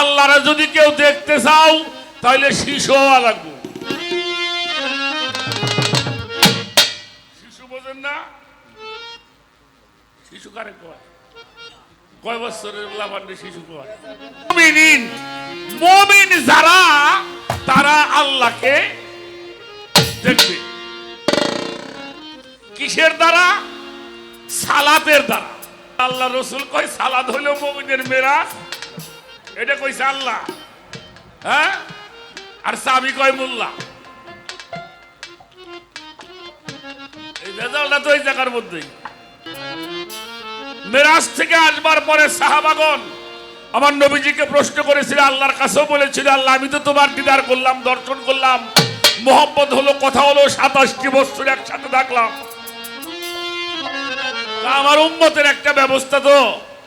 আল্লাহরা যদি কেউ দেখতে চাও তাহলে শিশু হওয়া লাগবে। শিশু বোঝেন না? শিশু কারে কয়? কয় বছরের লাভান্ডে শিশু কয়? মুমিন যারা, তারা আল্লাহকে দেখবে। কিসের দ্বারা? সালাতের দ্বারা। আল্লাহ রসুল কয়, সালাদ হইল মুমিনের মেরাজ। এটা কইছে আল্লাহ। হ্যাঁ? আর সাবি কয় মোল্লা। এই রেজাল্টটা তো এই জায়গার মধ্যেই। মেরাজ থেকে আসবার পরে সাহাবাগন আমার নবীজিকে প্রশ্ন করেছিল, আল্লাহর কাছেও বলেছিল, আল্লাহ, আমি তো তোমার দিদার করলাম, দর্শন করলাম। মোহাম্মদ হলো, কথা হলো, সাতাশটি বছর একসাথে থাকলাম। আমার উম্মতের একটা ব্যবস্থা তো।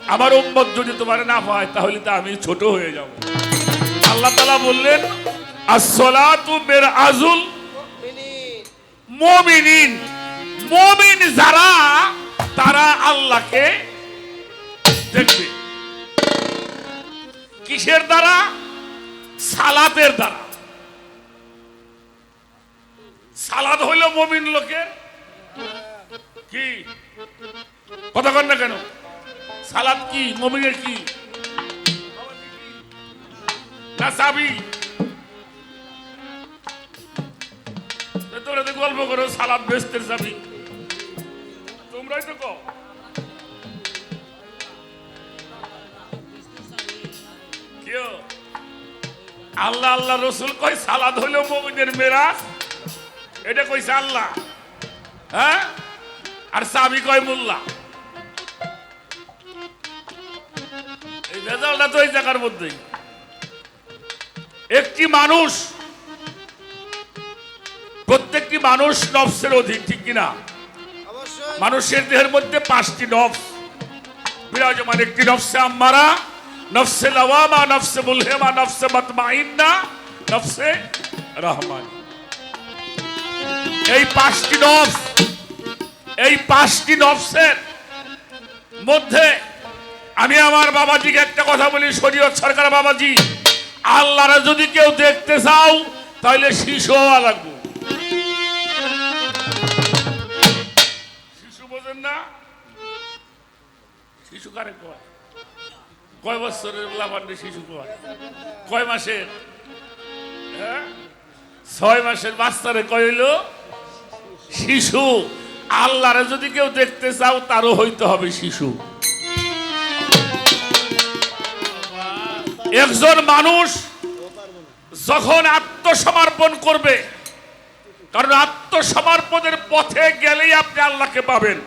আমার উম্মত যদি তোমার না পায় তাহলে তো আমি ছোট হয়ে যাব। আল্লাহ তালা বললেন, আসসালাতু মের আজুল মমিনিন। মমিন যারা, তারা আল্লাহকে দেখবে। কিসের দ্বারা? সালাতের দ্বারা। সালাদ হইল মমিন লোকের। কি? কথা কন না কেন? সালাদ কি মমিনের কি? গল্প করো সালাদ বেস্তের চাবি তোমরাই তো আল্লাহ আল্লাহ, রসুল কয়, সালাদ হইল মমিনের মেরাজ। এটা কইছে আল্লাহ। হ্যাঁ? আর সাবি কয়, মোল্লা। রেজাল্টটা তো এই জায়গার মধ্যেই। একটি মানুষ প্রত্যেকটি মানুষ নফসের অধীন ঠিক কিনা মানুষের দেহের মধ্যে পাঁচটি নফস বিরাজমান একটি নফসে আম্মারা নফসে লাওয়ামা নফসে মুলহেমা নফসে মাতমাইন্না নফসে রহমান। এই পাঁচটি নফস এই পাঁচটি নফসের মধ্যে আমি আমার বাবাজিকে একটা কথা বলি, শরীয়ত সরকার বাবাজি, আল্লাহরা যদি কেউ দেখতে চাও তাহলে শিশু হওয়া লাগবে। শিশু বোঝেন না? শিশু কারে কয়? কয় বছরের লাভান্ডে শিশু কয়? কয় মাসের? হ্যাঁ? ছয় মাসের বাচ্চারে কয় হইল? শিশু। আল্লাহরে যদি কেউ দেখতে চাও, তারও হইতে হবে শিশু। একজন মানুষ যখন আত্মসমর্পণ করবে, কারণ আত্মসমর্পণের পথে গেলেই আপনি আল্লাহকে পাবেন।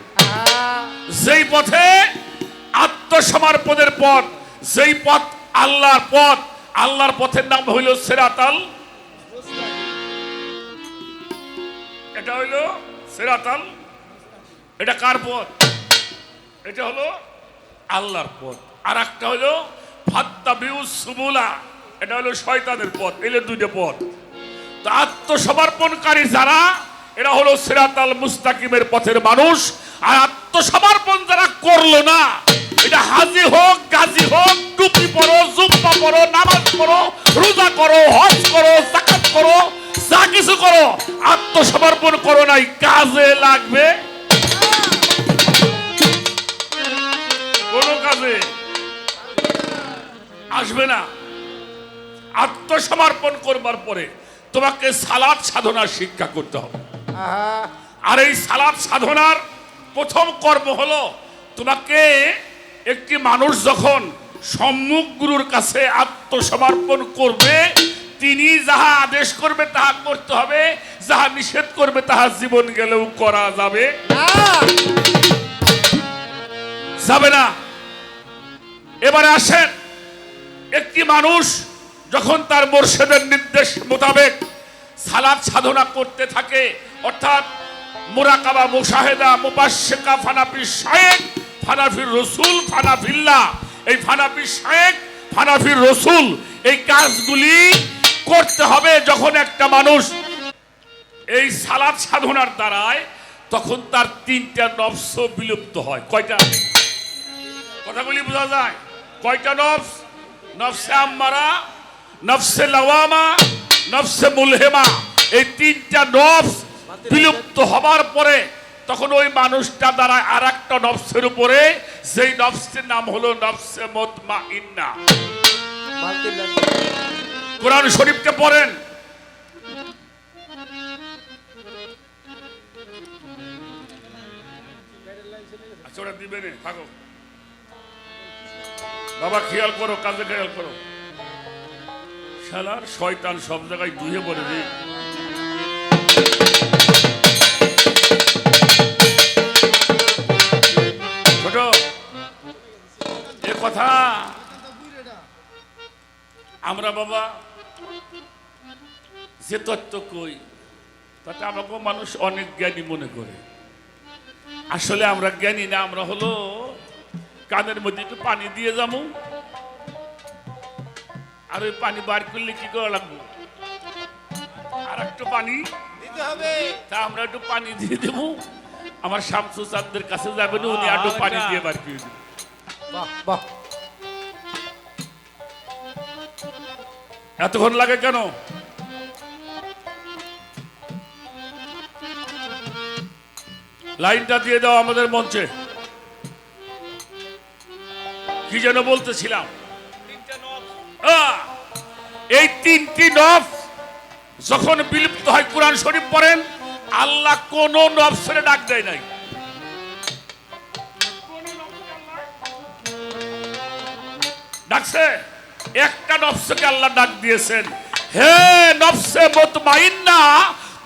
যেই পথে আত্মসমর্পণের পথ, যেই পথ আল্লাহর পথ, আল্লাহর পথের নাম হইল সেরাতাল এটা হইল সেরাতাল, এটা কার পথ? এটা হলো আল্লাহর পথ। আর একটা হলো সুবুলা। এটা হলো শয়তানের পথ এলে দুইটা পথ। তো আত্মসমর্পণকারী যারা, এরা হলো সিরাতাল মুস্তাকিমের পথের মানুষ। আর আত্মসমর্পণ যারা করল না, এটা হাজি হোক, গাজী হোক, টুপি পরো জুম্পা পরো, নামাজ পড়ো, রোজা করো, হজ করো জাকাত করো, যা কিছু করো, আত্মসমর্পণ করো নাই, কাজে লাগবে আসবে না। আত্মসমর্পণ করবার পরে তোমাকে সালাদ সাধনার শিক্ষা করতে হবে। আর এই সালাদ সাধনার প্রথম কর্ম হলো তোমাকে একটি মানুষ যখন সম্মুখ গুরুর কাছে আত্মসমর্পণ করবে তিনি যাহা আদেশ করবে তাহা করতে হবে যাহা নিষেধ করবে তাহা জীবন গেলেও করা যাবে। যাবে না। এবারে আসেন। একটি মানুষ যখন তার মোর্শেদের নির্দেশ মোতাবেক সালাদ সাধনা করতে থাকে, অর্থাৎ মোরাকাবা মুশাহেদা মুবাশেকা ফানাফি শায়েক ফানাফির রসুল ফানাফিল্লা এই ফানাফি শায়েক ফানাফির রসুল, এই কাজগুলি করতে হবে যখন একটা মানুষ এই সালাদ সাধনার দ্বারায় তখন তার তিনটা নফস বিলুপ্ত হয়। কয়টা? কথাগুলি বোঝা যায়? কয়টা নফস নফসে আম্মারা, নফসে লাওয়ামা, নফসে মুলহেমা, এই তিনটা নফস বিলুপ্ত হবার পরে তখন ওই মানুষটা দ্বারা আর একটা নফসের উপরে সেই নফসের নাম হলো নফসে মতমা ইন্না কোরআন শরীফকে পড়েন। আচ্ছা ওরা দিবে থাকো। বাবা, খেয়াল করো কাজে খেয়াল করো। শালার শয়তান সব জায়গায় দুয়ে পড়ে রে। ছোট, এ কথা। আমরা বাবা, যে তত্ত্ব কই, তাতে আমাকে মানুষ অনেক জ্ঞানী মনে করে। আসলে আমরা জ্ঞানী না, আমরা হলো কানের মধ্যে একটু পানি দিয়ে যাব। আর ওই পানি বার করলে কি করা লাগবে? আর একটু পানি দিতে হবে। তা আমরা একটু পানি দিয়ে দেবো। আমার শামসু চাঁদের কাছে যাবেন উনি একটু পানি দিয়ে বার করে দেবেন। বাহ বাহ। এতক্ষণ লাগে কেন? লাইনটা দিয়ে দাও আমাদের মঞ্চে। কি যেন বলতেছিলাম? এই তিনটি নফ যখন বিলুপ্ত হয়, কোরআন শরীফ পড়েন, আল্লাহ কোন নফসের ডাক দেয় নাই। ডাকছে, একটা নফসকে আল্লাহ ডাক দিয়েছেন। হে নফসে মুতমাইন্না,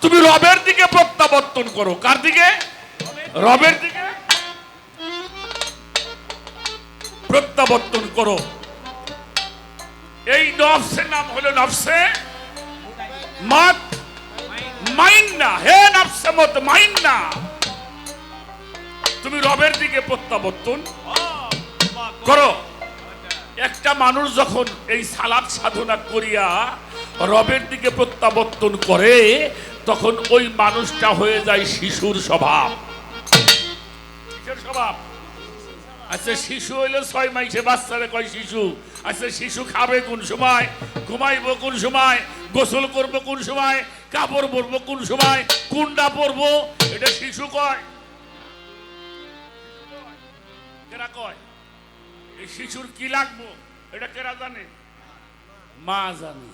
তুমি রবের দিকে প্রত্যাবর্তন করো। কার দিকে? রবের দিকে। প্রত্যাবর্তন করো। এই নফসের নাম হলো নফসে মাত হে নফসে মত তুমি রবের দিকে প্রত্যাবর্তন করো। একটা মানুষ যখন এই সালাদ সাধনা করিয়া রবের দিকে প্রত্যাবর্তন করে, তখন ওই মানুষটা হয়ে যায় শিশুর স্বভাব। কিসের স্বভাব? আচ্ছা শিশু হইলে ছয় মাইসে বাচ্চারে কয় শিশু? আচ্ছা শিশু খাবে কোন সময়? ঘুমাইব কোন সময়? গোসল করব কোন সময়? কাপড় পরবো কোন সময়? কুন্ডা পরবো? এটা শিশু কয়? কেরা কয়? এই শিশুর কি লাগবো? এটা কেরা জানে? মা জানে।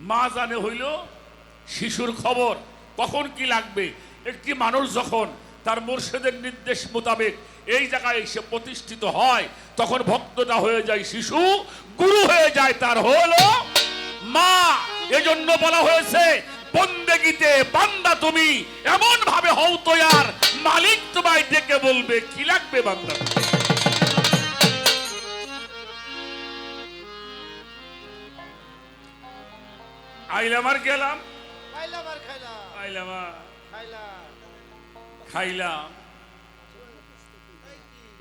মা জানে হইল শিশুর খবর। কখন কি লাগবে? একটি মানুষ যখন তার মুর্শিদের নির্দেশ মোতাবেক এই জায়গায় এসে প্রতিষ্ঠিত হয় তখন ভক্তটা হয়ে যায় শিশু গুরু হয়ে যায় তার হলো মা। এজন্য বলা হয়েছে বন্দেগিতে বান্দা তুমি এমন ভাবে হও তৈয়ার মালিক তোমায় ডেকে বলবে কি লাগবে বান্দা? আইলাম আর গেলাম। খাইলাম আর খাইলাম। আইলাম আর খাইলাম। খাইলাম।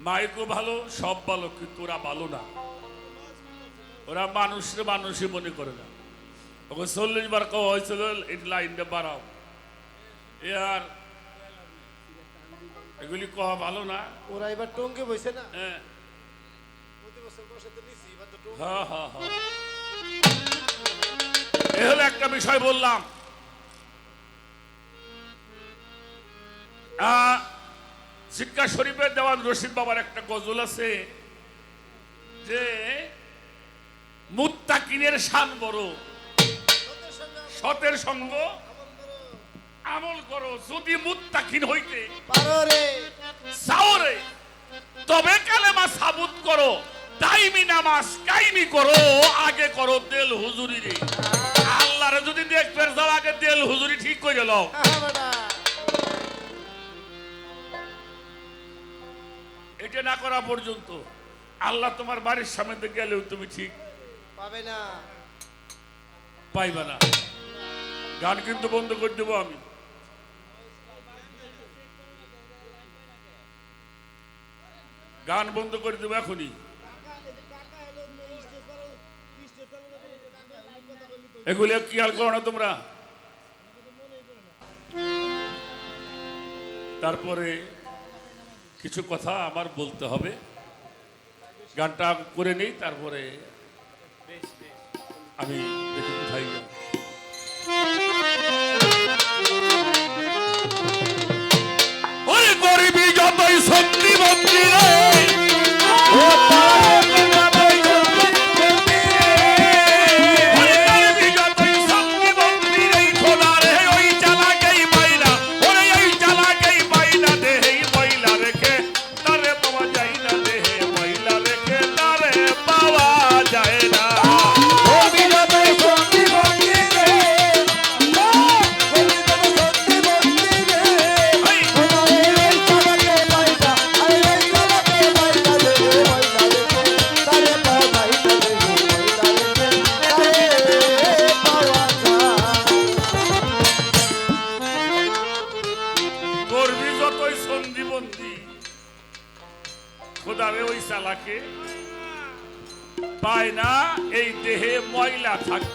মাইকও ভালো সব ভালো কিন্তু ওরা ভালো না। ওরা মানুষের মানুষই মনে করে না। ওকে চল্লিশ বার কো হয়েছিল এই লাইনটা বাড়াও। এ আর এগুলি কওয়া ভালো না। ওরা এবার টঙ্গে বসে না? হ্যাঁ। হ্যাঁ হ্যাঁ হ্যাঁ। এ হলো একটা বিষয় বললাম। শিক্ষা শরীফের দেওয়ান রশিদ বাবার একটা গজল আছে যে মুত্তাকিনের শান বড় সতের সঙ্গ আমল করো যদি মুত্তাকিন হইতে পারো রে। সাওরে তবে কালেমা সাবুত করো টাইমি নামাজ কাইমি করো আগে করো তেল হুজুরি রে। আল্লাহরে যদি দেখবে আগে তেল হুজুরি ঠিক করে লও। এটা না করা পর্যন্ত আল্লাহ তোমার বাড়ির সামনে গেলেও তুমি ঠিক পাবে না। পাইবে না। গান কিন্তু বন্ধ করে দেবো আমি। গান বন্ধ করে দেবো এখনই। এগুলি খেয়াল করো না তোমরা। তারপরে কিছু কথা আমার বলতে হবে। গানটা করে নিই তারপরে আমি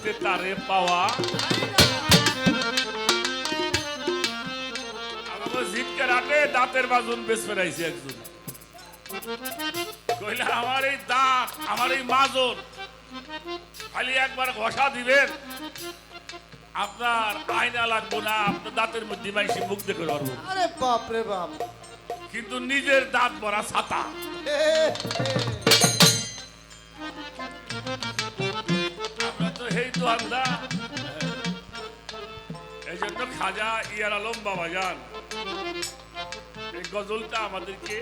পৃথিবীতে তারে পাওয়া। জিটকে রাটে দাঁতের বাজন বেশ ফেরাইছে একজন। কইলে আমার এই দাঁত আমার এই মাজন খালি একবার ঘষা দিবেন। আপনার আয়না লাগবো না আপনার দাঁতের মধ্যে মাইসি মুখ দেখে পারব আরে বাপ বাপ। কিন্তু নিজের দাঁত ভরা ছাতা। বান্দা। এই জন্য খাজা ইয়ার আলম বাবা যান। এই গজলটা আমাদেরকে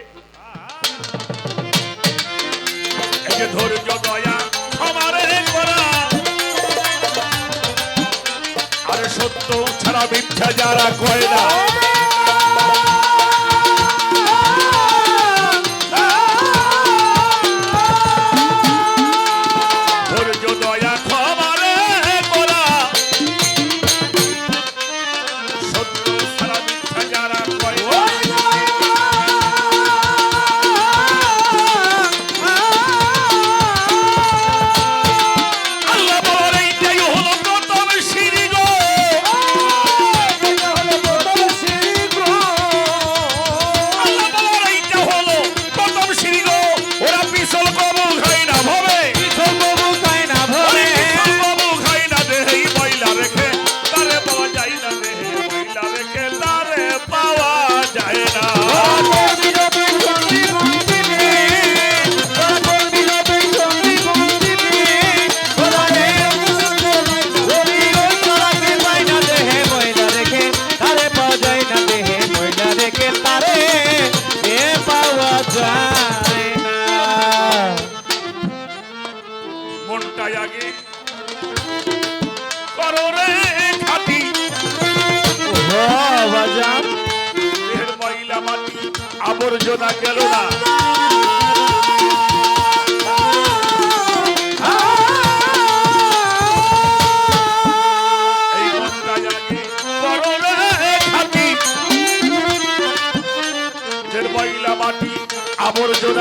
ধৈর্য, দয়া আমার আর সত্য ছাড়া মিথ্যা যারা কয়না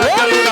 What?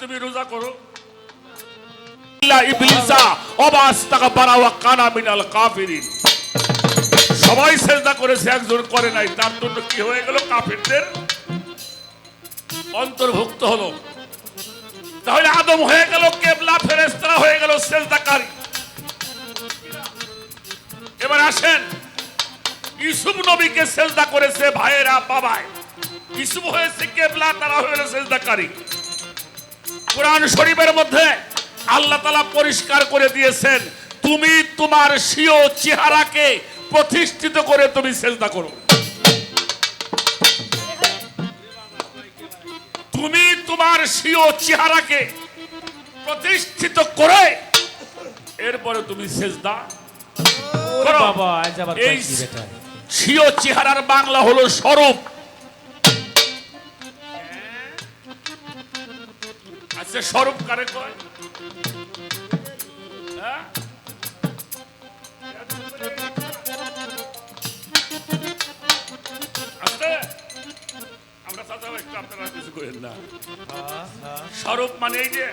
তুমি রোজা করো। সবাই করেছে, একজন করে নাই। তার জন্য কি হয়ে গেল? কাফিরদের অন্তর্ভুক্ত হলো। তাহলে আদম হয়ে গেল, কেবলা ফেরেশতারা হয়ে গেল, সেজদাকারী। এবার আসেন। ইসুফ নবীকে সেজদা করেছে ভাইয়েরা বাবায় ইসুফ হয়েছে কেবলা তারা হয়ে সেজদাকারী। কোরআন শরীফের মধ্যে আল্লাহ তালা পরিষ্কার করে দিয়েছেন তুমি তোমার স্বীয় চেহারাকে প্রতিষ্ঠিত করে তুমি চেষ্টা করো। তুমি তোমার স্বীয় চেহারাকে প্রতিষ্ঠিত করে এরপরে তুমি সেজদা বাবা এই স্বীয় চেহারার বাংলা হলো স্বরূপ। আচ্ছা স্বরূপ কারে কয়? হ্যাঁ? স্বরূপ মানে এই যে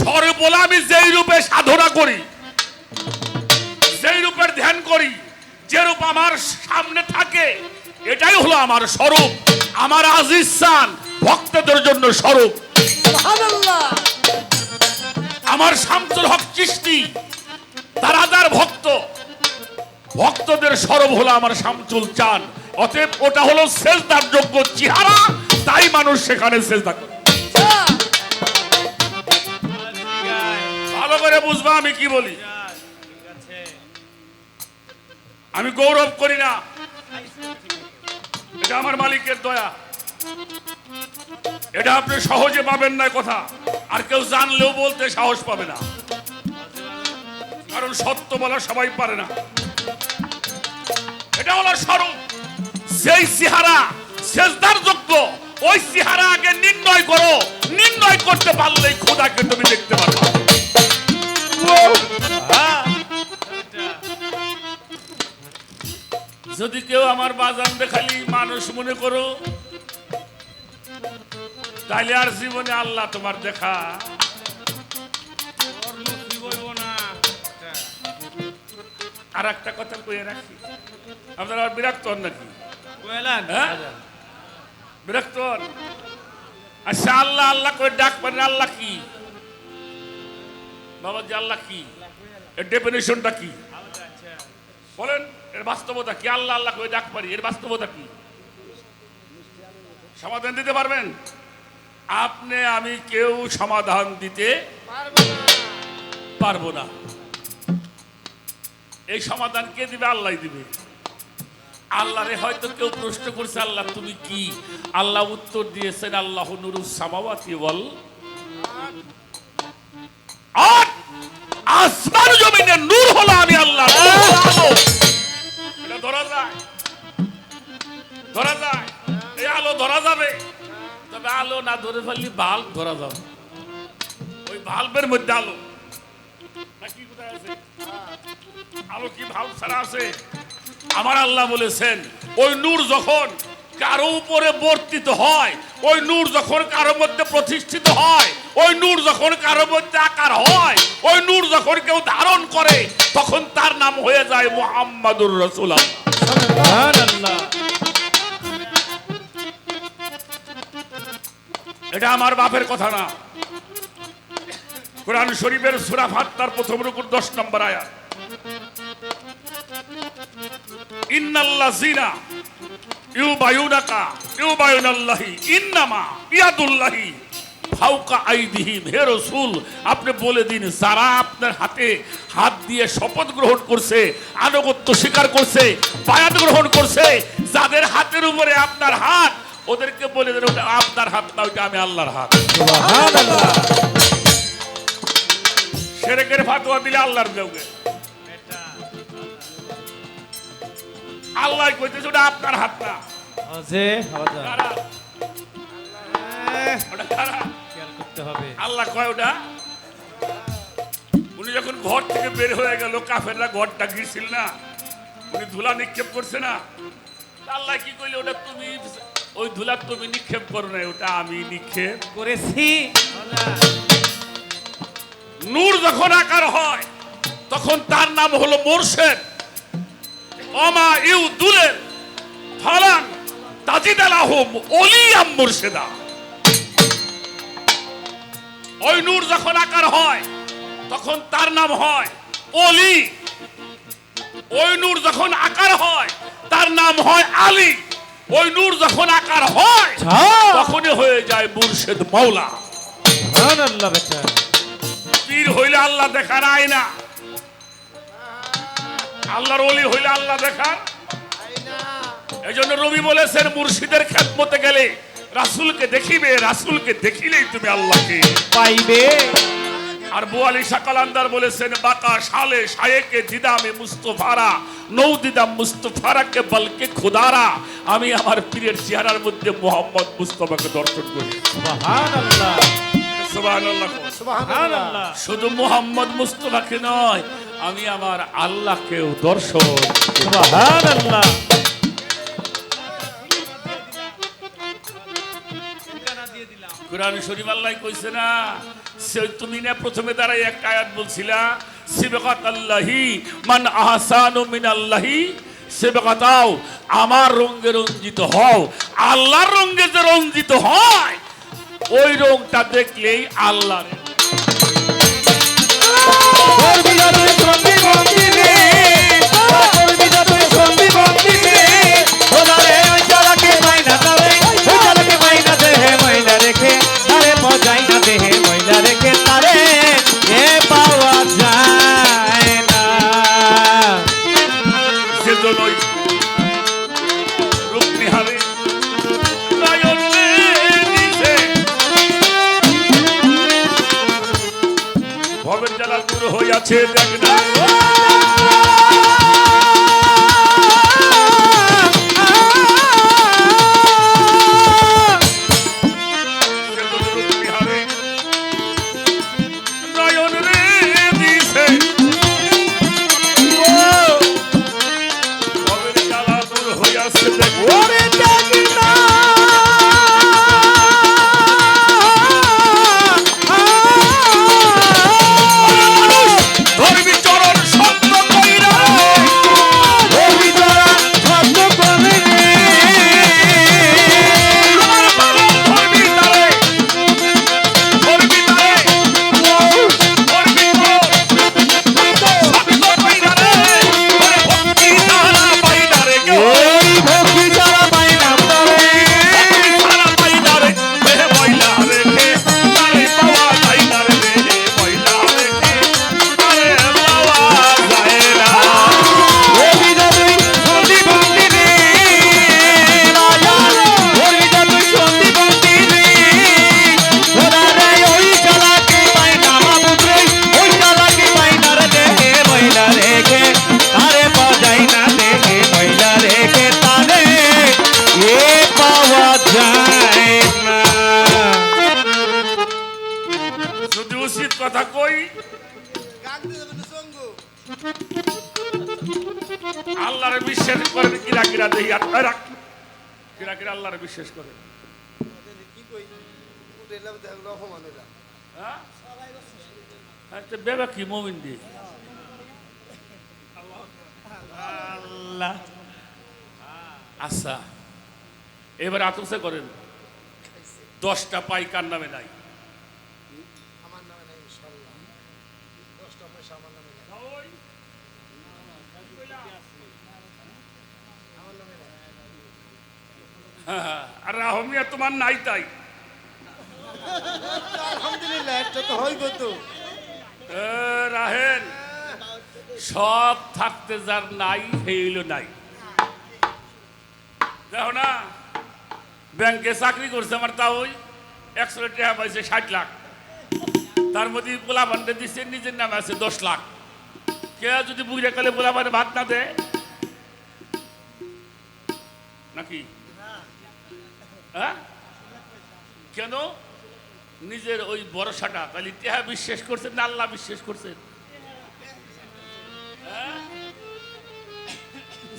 স্বরূপ আমি যেই রূপে সাধনা করি। যেই রূপের ধ্যান করি যে রূপ আমার সামনে থাকে এটাই হলো আমার স্বরূপ আমার আজিজ সান ভক্তদের জন্য স্বরূপ। আমার শামসুল হক চিস্তি তারা যার ভক্ত ভক্তদের স্বরূপ হলো আমার শামসুল চান। অতএব ওটা হলো সেজদার যোগ্য চেহারা তাই মানুষ সেখানে সেজদা করে। ভালো করে বুঝবা আমি কি বলি। আমি গৌরব করি না। এটা আমার মালিকের দয়া। এটা আপনি সহজে পাবেন না কথা। আর কেউ জানলেও বলতে সাহস পাবে না। কারণ সত্য বলা সবাই পারে না। এটা হলো স্বরূপ। সেই চেহারা সেজদার যোগ্য, ওই চেহারা আগে নির্ণয় করো। নির্ণয় করতে পারলেই খোদাকে তুমি দেখতে পারবা। যদি কেউ আমার বাজান দেখালি মানুষ মনে করো তাইলে আর জীবনে আল্লাহ তোমার দেখা। আর একটা কথা কয়ে রাখি আপনারা আর বিরক্ত হন নাকি? হ্যাঁ? বিরক্ত হন? আচ্ছা আল্লাহ আল্লাহ করে ডাক পারেন আল্লাহ কি? বাবা যে আল্লাহ কি? এর ডেফিনেশনটা কি? বলেন। এর বাস্তবতা কি? আল্লাহ আল্লাহ করে ডাক পারি এর বাস্তবতা কি? সমাধান দিতে পারবেন? আপনি আমি কেউ সমাধান দিতে পারব না। পারব না। এই সমাধান কে দিবে? আল্লাহ দিবে। আল্লাহরে হয়তো কেউ প্রশ্ন করছে আল্লাহ তুমি কি? আল্লাহ উত্তর দিয়েছেন আল্লাহ নুরুস সামাওয়াতি ওয়াল আর আসমান জমিনে নূর হলো আমি আল্লাহ ধরা যায়। ধরা যায়। এই আলো ধরা যাবে। তবে আলো না ধরে ফেললে বাল্ব ধরা যাবে। ওই বাল্বের মধ্যে আলো। নাকি কোথায় আছে? আলো কি ছাড়া আছে? আমার আল্লাহ বলেছেন, ওই নূর যখন কারও উপরে বর্তিত হয়, ওই নূর যখন কারও মধ্যে প্রতিষ্ঠিত হয়, ওই নূর যখন কারও মধ্যে আকার হয়, ওই নূর যখন কেউ ধারণ করে, তখন তার নাম হয়ে যায় মোহাম্মদুর সুবহানাল্লাহ। এটা আমার বাপের কথা না। কোরআন শরীফের সুরা ফাত্তার প্রথম রুকুর দশ নম্বর আয়াত। ইন্নাল্লাযিনা ইউবায়ুনাকা, ইউবায়ুনাল্লাহি, ইন্নামা ইয়াদুল্লাহি। ফাউকা আইদিহিম হে রাসূল আপনি বলে দিন যারা আপনার হাতে হাত দিয়ে শপথ গ্রহণ করছে আনুগত্য স্বীকার করছে বায়াত গ্রহণ করছে যাদের হাতের উপরে আপনার হাত ওদেরকে বলে দেন ওটা আপনার হাত না ওটা আমি আল্লাহর হাত। সেরেকের ফাতোয়া দিলে আল্লাহর দেওগে। আল্লাহ কইতেছে ওটা আপনার হাত না। যে হাওয়া কারা? ওটা? করতে হবে। আল্লাহ কয় ওটা? উনি যখন ঘর থেকে বের হয়ে গেল কাফেররা ঘরটা গিয়েছিল না। উনি ধুলা নিক্ষেপ করছে না। আল্লাহ কি কইলে ওটা তুমি ওই ধুলা তুমি নিক্ষেপ করো না ওটা আমি নিক্ষেপ করেছি। নূর যখন আকার হয় তখন তার নাম হলো মোরশেদ। অমা ইউ দুলের ফালান তাজিদ আলাহম অলিয়াম মুর্শেদা। ওই নূর যখন আকার হয় তখন তার নাম হয় অলি ওই নূর যখন আকার হয় তার নাম হয় আলী। ওই নূর যখন আকার হয় তখনই হয়ে যায় মুর্শেদ মাওলা। পীর হইলে আল্লাহ দেখার আয়না। আল্লাহর অলি হইলে আল্লাহ দেখার আইনা এই জন্য রবি বলেছেন মুর্শিদের খেদমতে গেলে রাসুলকে দেখিবে রাসুলকে দেখিলেই তুমি আল্লাহকে পাইবে। আর বোয়ালি সাকালান্দার বলেছেন বাকা শালে শায়েকে দিদামে মুস্তফারা নৌ দিদাম মুস্তফারাকে বলকে খুদারা। আমি আমার পীরের চেহারার মধ্যে মোহাম্মদ মুস্তফাকে দর্শন করি। শুধু মোহাম্মদ মুস্তফাকে নয় আমি আমার আল্লাহকেও দর্শন সুবহানাল্লাহ। কোরআন শরীফ আল্লাহ কইছে না, সে তুমি না প্রথমে দাঁড়াই এক আয়াত বলছিলা সিবকাত আল্লাহি মান আহসানু মিন আল্লাহি সেবকাতাও আমার রঙ্গে রঞ্জিত হও, আল্লাহর রঙ্গে যে রঞ্জিত হয়, ওই রংটা দেখলেই আল্লাহ হইয়াছে দেখ না। বেবা কি মমিন দি আল্লাহ। আচ্ছা এবার আতসে করেন। দশটা পাই কার নামে নাই? হ্যাঁ, আর রাহমিয়া তোমার নাই তাই। আলহামদুলিল্লাহ একটা তো হইব তো। রাহেন সব থাকতে যার নাই হইল নাই। দেখো না, ব্যাংকে চাকরি করছে আমার তা ওই একশো টাকা পাইছে ষাট লাখ। তার মধ্যে পোলা ভান্ডে দিচ্ছে নিজের নামে আছে দশ লাখ। কে যদি বুঝে কালে পোলা ভান্ডে ভাত না দেয়? নাকি? হ্যাঁ? কেন? নিজের ওই ভরসাটা, তাহলে তেহা বিশ্বাস করছেন না আল্লাহ বিশ্বাস করছেন হ্যাঁ?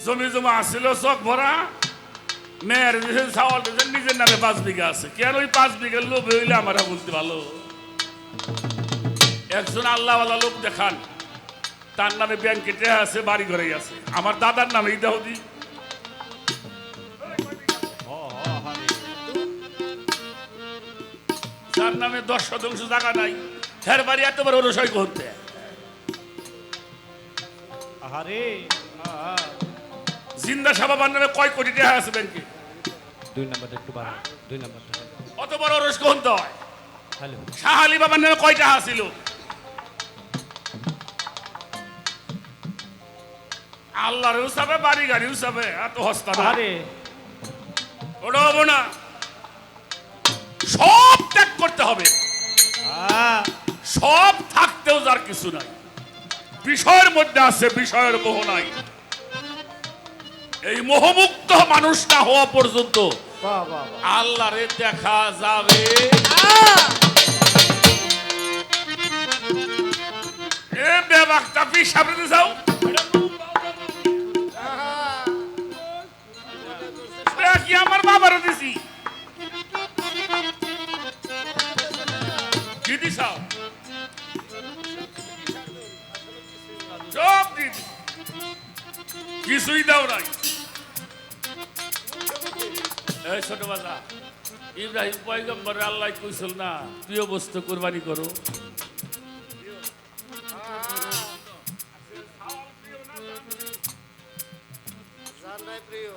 জমি জমা আসছিল চক ভরা, মেয়ের দিয়েছেন চাওয়াল দিয়েছেন নিজের নামে পাঁচ বিঘা আছে। কেন ওই পাঁচ বিঘা লোভ হইলে আমার বলতে ভালো? একজন আল্লাহওয়ালা লোক দেখান, তার নামে ব্যাংকে টেহা আছে বাড়ি ঘরে আছে। আমার দাদার নামে ইদাহ দিই। তার নামে দশ শতাংশ জায়গা নাই। হের বাড়ি এতবার ওরসই করতে আহা। জিন্দা নামে কয় কোটি টাকা আছে ব্যাংকে? দুই নাম্বারটা একটু বাড়ান দুই নাম্বারটা। অত বড় হয়। হ্যালো। শাহ আলী বাবার নামে কয় টাকা ছিল? আল্লাহর হিসাবে বাড়ি গাড়ি হিসাবে এত হস্তা আরে ওটা হব না। সব ত্যাগ করতে হবে। সব থাকতেও যার কিছু নাই। বিষয়ের মধ্যে আছে বিষয়ের মোহ নাই। এই মোহমুক্ত মানুষটা হওয়া পর্যন্ত বাহ। আল্লাহরে দেখা যাবে। এ রে যাও। আমার বাবারে দিছি? কি দিছাও সব দিন কিছুই দাও নাই এই ছোট বাজা ইব্রাহিম পয়গম্বর আল্লাহ কইছিল না প্রিয় বস্তু কোরবানি করো। প্রিয়।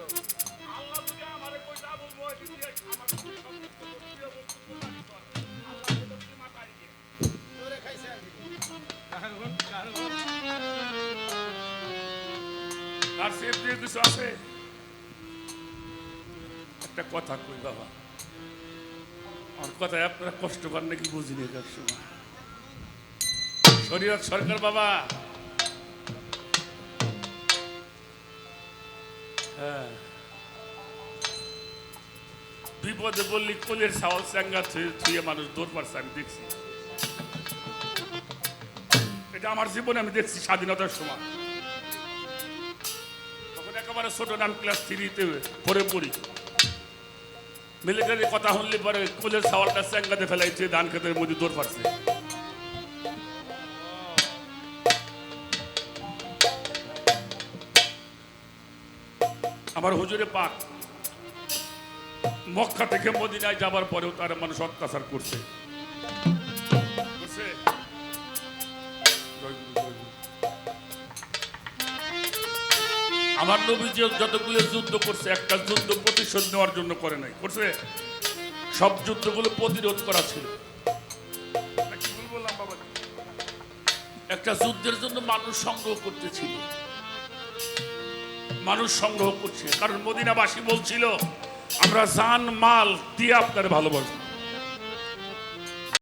তার একটা কথা কই বাবা আমার কথায় আপনারা কষ্ট পান নাকি বুঝিনি এক সময় শরীয়ত সরকার বাবা হ্যাঁ বিপদে বললি কোলের সাওয়াল স্যাঙ্গা ছুঁয়ে মানুষ দৌড় পারছে আমি দেখছি। এটা আমার জীবনে আমি দেখছি স্বাধীনতার সময়। তখন একেবারে ছোট নাম ক্লাস থ্রিতে পড়ে পড়ি। মিলিটারি কথা শুনলে পরে কোলের সাওয়ালটা স্যাঙ্গাতে ফেলাইছে, ধান খেতের মধ্যে দৌড় পারছে আমার হুজুরে পাক, মক্কা থেকে মদিনায় যাবার পরেও তার মানুষ অত্যাচার করছে? আমার নবী যতগুলো যুদ্ধ করছে, একটা যুদ্ধ প্রতিশোধ নেওয়ার জন্য করে নাই। করছে? সব যুদ্ধগুলো প্রতিরোধ করা ছিল? একটা যুদ্ধের জন্য মানুষ সংগ্রহ করতেছিল। মানুষ সংগ্রহ করছে। কারণ মদিনাবাসী বলছিল, আমরা জান, মাল দিয়ে আপনার ভালোবাসবো।